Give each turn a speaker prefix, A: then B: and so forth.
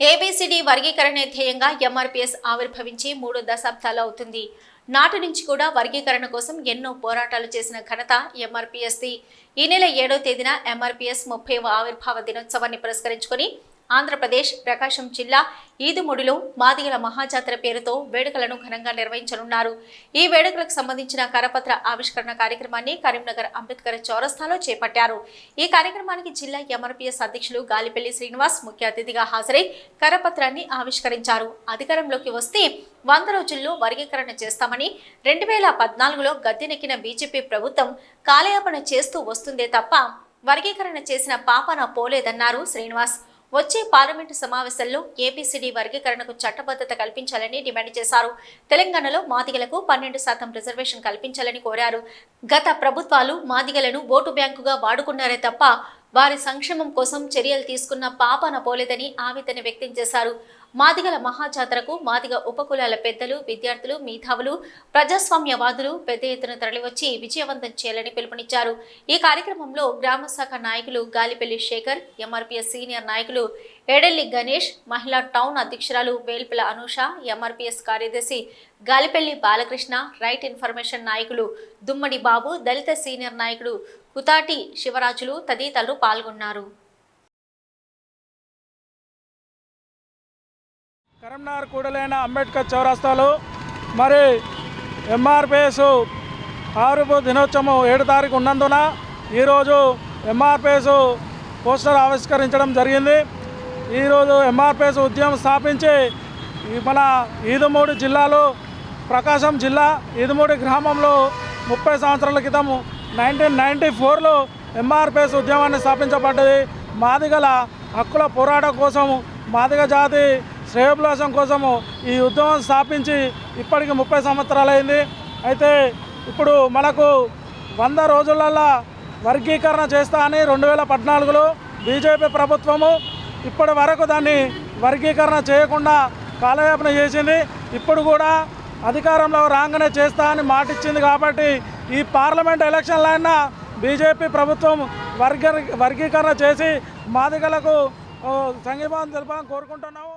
A: ABCD వర్గీకరణ ధ్యేయంగా MRPS ఆవిర్భవించి మూడు దశాబ్దాలు అవుతుంది. నాటి నుంచి కూడా వర్గీకరణ కోసం ఎన్నో పోరాటాలు చేసిన ఘనత ఎంఆర్పీఎస్ది ఈ నెల ఏడో తేదీన ఎంఆర్పీఎస్ ముప్పైవ ఆవిర్భావ దినోత్సవాన్ని పురస్కరించుకొని ఆంధ్రప్రదేశ్ ప్రకాశం జిల్లా ఈదుముడిలో మాదిగల మహాజాతర పేరుతో వేడుకలను ఘనంగా నిర్వహించనున్నారు. ఈ వేడుకలకు సంబంధించిన కరపత్ర ఆవిష్కరణ కార్యక్రమాన్ని కరీంనగర్ అంబేద్కర్ చౌరస్తాలో చేపట్టారు. ఈ కార్యక్రమానికి జిల్లా ఎంఆర్పీఎస్ అధ్యక్షులు గాలిపల్లి శ్రీనివాస్ ముఖ్య అతిథిగా హాజరై కరపత్రాన్ని ఆవిష్కరించారు. అధికారంలోకి వస్తే వంద రోజుల్లో వర్గీకరణ చేస్తామని రెండు వేల పద్నాలుగులో గద్దెనెక్కిన బీజేపీ ప్రభుత్వం కాలయాపన చేస్తూ వస్తుందే తప్ప వర్గీకరణ చేసిన పాపన పోలేదన్నారు శ్రీనివాస్. వచ్చే పార్లమెంటు సమావేశంలో ఏపీసీడీ వర్గీకరణకు చట్టబద్ధత కల్పించాలని డిమాండ్ చేశారు. తెలంగాణలో మాదిగలకు పన్నెండు శాతం రిజర్వేషన్ కల్పించాలని కోరారు. గత ప్రభుత్వాలు మాదిగలను ఓటు బ్యాంకుగా వాడుకున్నారే తప్ప వారి సంక్షేమం కోసం చర్యలు తీసుకున్న పాపన పోలేదని ఆవేదన వ్యక్తం చేశారు. మాదిగల మహాజాతరకు మాదిగ ఉపకులాల పెద్దలు విద్యార్థులు మేధావులు ప్రజాస్వామ్యవాదులు పెద్ద ఎత్తున తరలివచ్చి విజయవంతం చేయాలని పిలుపునిచ్చారు. ఈ కార్యక్రమంలో గ్రామ శాఖ నాయకులు గాలిపల్లి శేఖర్ ఎంఆర్పీఎస్ సీనియర్ నాయకులు ఎడెల్లి గణేష్ మహిళా టౌన్ అధ్యక్షురాలు వేల్పిల అనూష ఎంఆర్పీఎస్ కార్యదర్శి గాలిపల్లి బాలకృష్ణ రైట్ ఇన్ఫర్మేషన్ నాయకులు దుమ్మడి బాబు దళిత సీనియర్ నాయకుడు కుతాటి శివరాజులు తదితరులు పాల్గొన్నారు.
B: కరీంనగర్ కూడలైన అంబేద్కర్ చౌరస్తాలో మరి ఎంఆర్పిఎస్ ఆరుపు దినోత్సవం ఏడు తారీఖు ఉన్నందున ఈరోజు ఎంఆర్పిఎస్ పోస్టర్ ఆవిష్కరించడం జరిగింది. ఈరోజు ఎంఆర్పిఎస్ ఉద్యమం స్థాపించి మన ఈదుమూడి జిల్లాలో ప్రకాశం జిల్లా ఈదుమూడి గ్రామంలో ముప్పై సంవత్సరాల క్రితం నైన్టీన్ నైంటీ ఫోర్లో ఎంఆర్పిఎస్ ఉద్యమాన్ని స్థాపించబడ్డది. మాదిగల హక్కుల పోరాటం కోసం మాదిగ జాతి శ్రేయోభిలాషం కోసము ఈ ఉద్యమం స్థాపించి ఇప్పటికి ముప్పై సంవత్సరాలైంది. అయితే ఇప్పుడు మనకు వంద రోజులల్లా వర్గీకరణ చేస్తా అని రెండు వేల పద్నాలుగులో బీజేపీ ప్రభుత్వము ఇప్పటి వరకు దాన్ని వర్గీకరణ చేయకుండా కాలయాపన చేసింది. ఇప్పుడు కూడా అధికారంలో రాగానే చేస్తా అని మాటిచ్చింది కాబట్టి ఈ పార్లమెంట్ ఎలక్షన్లో అయినా బీజేపీ ప్రభుత్వం వర్గ వర్గీకరణ చేసి మాదిగలకు సంఘీభావం తెలపాలని కోరుకుంటున్నాము.